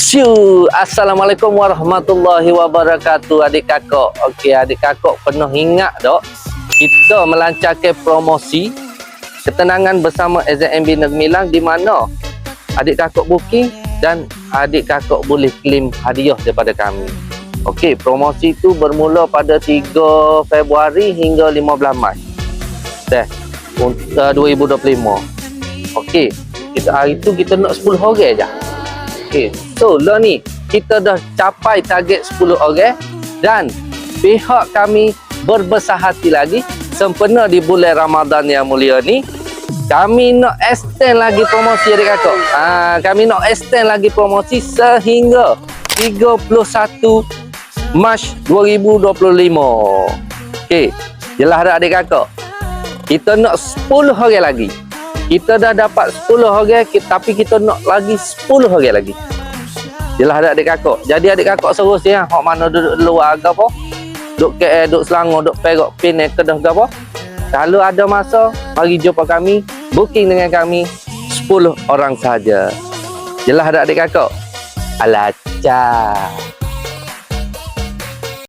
Shoo. Assalamualaikum warahmatullahi wabarakatuh adik kakak. Okey adik kakak pernah ingat tak kita melancarkan promosi ketenangan bersama SMB Negeri Milang di mana adik kakak booking dan adik kakak boleh claim hadiah daripada kami. Okey, promosi itu bermula pada 3 Februari hingga 15 Mac. Dah. Untuk uh, 2025. Okey, kita hari tu kita nak 10 orang je. Okey, so lah ni kita dah capai target 10 orang dan pihak kami berbesar hati lagi sempena di bulan Ramadan yang mulia ni kami nak extend lagi promosi adik kakak. Ah, kami nak extend lagi promosi sehingga 31 Mac 2025. Okey, jelas dah adik kakak. Kita nak 10 orang lagi. Kita dah dapat 10 orang ki- tapi kita nak lagi 10 orang lagi. Jelas ada adik kakak. Jadi adik kakak seterus ya, hok mana duduk luar ke apa? Duk KL, duk Selangor, duk Perak, Penang, Kedah ke apa? Kalau ada masa, mari jumpa kami, booking dengan kami 10 orang saja. Jelas ada adik kakak? Alacak.